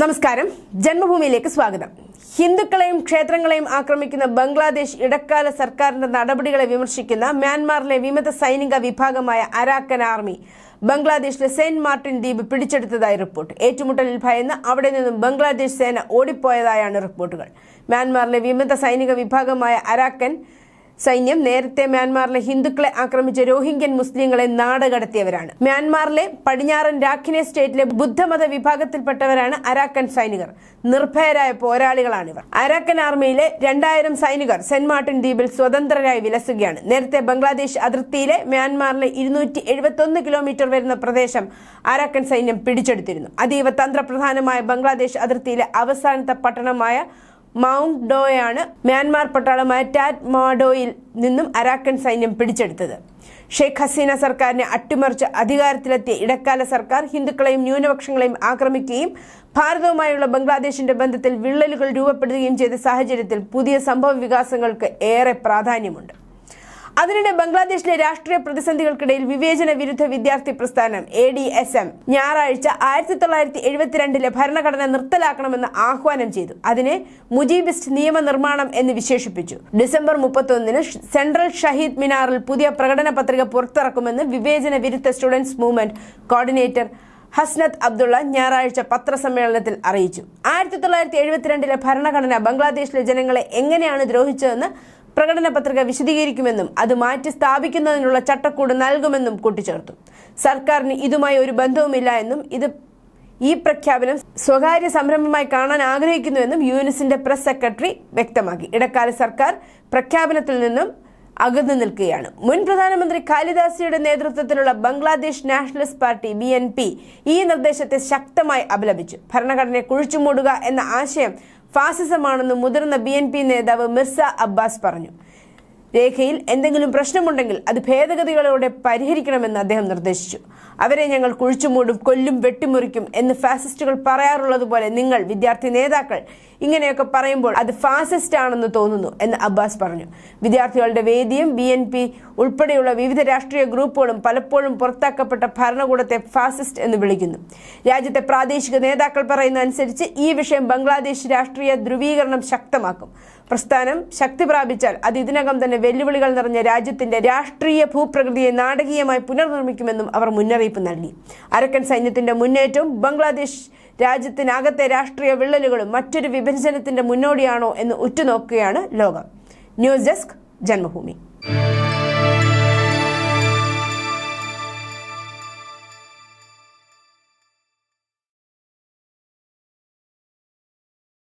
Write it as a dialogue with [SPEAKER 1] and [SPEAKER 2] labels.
[SPEAKER 1] നമസ്കാരം. ജന്മഭൂമിയിലേക്ക് സ്വാഗതം. ഹിന്ദുക്കളെയും ക്ഷേത്രങ്ങളെയും ആക്രമിക്കുന്ന ബംഗ്ലാദേശ് ഇടക്കാല സർക്കാരിന്റെ നടപടികളെ വിമർശിക്കുന്ന മ്യാൻമാറിലെ വിമത സൈനിക വിഭാഗമായ അരാക്കൻ ആർമി ബംഗ്ലാദേശിലെ സെന്റ് മാർട്ടിൻ ദ്വീപ് പിടിച്ചെടുത്തതായി റിപ്പോർട്ട്. ഏറ്റുമുട്ടലിൽ ഭയന്ന് അവിടെ നിന്നും ബംഗ്ലാദേശ് സേന ഓടിപ്പോയതായാണ് റിപ്പോർട്ടുകൾ. മ്യാൻമാറിലെ വിമത സൈനിക വിഭാഗമായ അരാക്കൻ സൈന്യം നേരത്തെ മ്യാൻമാറിലെ ഹിന്ദുക്കളെ ആക്രമിച്ച രോഹിംഗ്യൻ മുസ്ലിങ്ങളെ നാടുകടത്തിയവരാണ്. മ്യാൻമാറിലെ പടിഞ്ഞാറൻ രാഖിനെ സ്റ്റേറ്റിലെ ബുദ്ധമത വിഭാഗത്തിൽപ്പെട്ടവരാണ് അരാക്കൻ സൈനികർ. നിർഭയരായ പോരാളികളാണിവർ. അരാക്കൻ ആർമിയിലെ രണ്ടായിരം സൈനികർ സെന്റ് മാർട്ടിൻ ദ്വീപിൽ സ്വതന്ത്രരായി വിലസുകയാണ്. നേരത്തെ ബംഗ്ലാദേശ് അതിർത്തിയിലെ മ്യാൻമാറിലെ ഇരുന്നൂറ്റി എഴുപത്തൊന്ന് കിലോമീറ്റർ വരുന്ന പ്രദേശം അരാക്കൻ സൈന്യം പിടിച്ചെടുത്തിരുന്നു. അതീവ തന്ത്രപ്രധാനമായ ബംഗ്ലാദേശ് അതിർത്തിയിലെ അവസാനത്തെ പട്ടണമായ മൗണ്ട് ഡോയാണ് മ്യാൻമാർ പട്ടാളമായ ടാറ്റ് മാഡോയിൽ നിന്നും അരാക്കൻ സൈന്യം പിടിച്ചെടുത്തത്. ഷെയ്ഖ് ഹസീന സർക്കാരിനെ അട്ടിമറിച്ച് അധികാരത്തിലെത്തിയ ഇടക്കാല സർക്കാർ ഹിന്ദുക്കളെയും ന്യൂനപക്ഷങ്ങളെയും ആക്രമിക്കുകയും ഭാരതവുമായുള്ള ബംഗ്ലാദേശിന്റെ ബന്ധത്തിൽ വിള്ളലുകൾ രൂപപ്പെടുകയും ചെയ്ത സാഹചര്യത്തിൽ പുതിയ സംഭവ വികാസങ്ങൾക്ക് ഏറെ പ്രാധാന്യമുണ്ട്. അതിനിടെ ബംഗ്ലാദേശിലെ രാഷ്ട്രീയ പ്രതിസന്ധികൾക്കിടയിൽ വിവേചന വിരുദ്ധ വിദ്യാർത്ഥി പ്രസ്ഥാനം എ ഡി എസ് എം ഞായറാഴ്ച ആയിരത്തി തൊള്ളായിരത്തി എഴുപത്തിരണ്ടിലെ ഭരണഘടന നിർത്തലാക്കണമെന്ന് ആഹ്വാനം ചെയ്തു. അതിനെ മുജീബിസ്റ്റ് നിയമനിർമ്മാണം എന്ന് വിശേഷിപ്പിച്ചു. ഡിസംബർ മുപ്പത്തൊന്നിന് സെൻട്രൽ ഷഹീദ് മിനാറിൽ പുതിയ പ്രകടന പത്രിക പുറത്തിറക്കുമെന്ന് വിവേചന വിരുദ്ധ students movement coordinator Hasnat Abdullah ഞായറാഴ്ച പത്രസമ്മേളനത്തിൽ അറിയിച്ചു. ആയിരത്തി തൊള്ളായിരത്തി എഴുപത്തിരണ്ടിലെ ഭരണഘടന ബംഗ്ലാദേശിലെ ജനങ്ങളെ എങ്ങനെയാണ് ദ്രോഹിച്ചതെന്ന് പ്രകടന പത്രിക വിശദീകരിക്കുമെന്നും അത് മാറ്റി സ്ഥാപിക്കുന്നതിനുള്ള ചട്ടക്കൂട് നൽകുമെന്നും കൂട്ടിച്ചേർത്തു. സർക്കാരിന് ഇതുമായി ഒരു ബന്ധവുമില്ല എന്നും ഇത് ഈ പ്രഖ്യാപനം സ്വകാര്യ സംരംഭമായി കാണാൻ ആഗ്രഹിക്കുന്നുവെന്നും യുഎൻഎസിന്റെ പ്രസ് സെക്രട്ടറി വ്യക്തമാക്കി. ഇടക്കാല സർക്കാർ പ്രഖ്യാപനത്തിൽ നിന്നും അകന്നു നിൽക്കുകയാണ്. മുൻ പ്രധാനമന്ത്രി ഖാലിദാസിയുടെ നേതൃത്വത്തിലുള്ള Bangladesh Nationalist Party B N P ഈ നിർദ്ദേശത്തെ ശക്തമായി അപലപിച്ചു. ഭരണഘടനയെ കുഴിച്ചുമൂടുക എന്ന ആശയം ഫാസിസമാണെന്ന് മുതിർന്ന ബി എൻ പി നേതാവ് മിർസ അബ്ബാസ് പറഞ്ഞു. രേഖയിൽ എന്തെങ്കിലും പ്രശ്നമുണ്ടെങ്കിൽ അത് ഭേദഗതികളോടെ പരിഹരിക്കണമെന്ന് അദ്ദേഹം നിർദ്ദേശിച്ചു. അവരെ ഞങ്ങൾ കുഴിച്ചുമൂടും കൊല്ലും വെട്ടിമുറിക്കും എന്ന് ഫാസിസ്റ്റുകൾ പറയാറുള്ളതുപോലെ നിങ്ങൾ വിദ്യാർത്ഥി നേതാക്കൾ ഇങ്ങനെയൊക്കെ പറയുമ്പോൾ അത് ഫാസിസ്റ്റ് ആണെന്ന് തോന്നുന്നു എന്ന് അബ്ബാസ് പറഞ്ഞു. വിദ്യാർത്ഥികളുടെ വേദിയും ബി എൻ പി ഉൾപ്പെടെയുള്ള വിവിധ രാഷ്ട്രീയ ഗ്രൂപ്പുകളും പലപ്പോഴും പുറത്താക്കപ്പെട്ട ഭരണകൂടത്തെ ഫാസിസ്റ്റ് എന്ന് വിളിക്കുന്നു. രാജ്യത്തെ പ്രാദേശിക നേതാക്കൾ പറയുന്ന അനുസരിച്ച് ഈ വിഷയം ബംഗ്ലാദേശ് രാഷ്ട്രീയ ധ്രുവീകരണം ശക്തമാക്കും. പ്രസ്ഥാനം ശക്തി പ്രാപിച്ചാൽ അത് ഇതിനകം തന്നെ വെല്ലുവിളികൾ നിറഞ്ഞ രാജ്യത്തിന്റെ രാഷ്ട്രീയ ഭൂപ്രകൃതിയെ നാടകീയമായി പുനർനിർമ്മിക്കുമെന്നും അവർ മുന്നറിയിപ്പ് നൽകി. അരക്കൻ സൈന്യത്തിന്റെ മുന്നേറ്റവും ബംഗ്ലാദേശ് രാജ്യത്തിനകത്തെ രാഷ്ട്രീയ വിള്ളലുകളും മറ്റൊരു വിഭജനത്തിന്റെ മുന്നോടിയാണോ എന്ന് ഉറ്റുനോക്കുകയാണ് ലോകം. News desk Janmabhumi.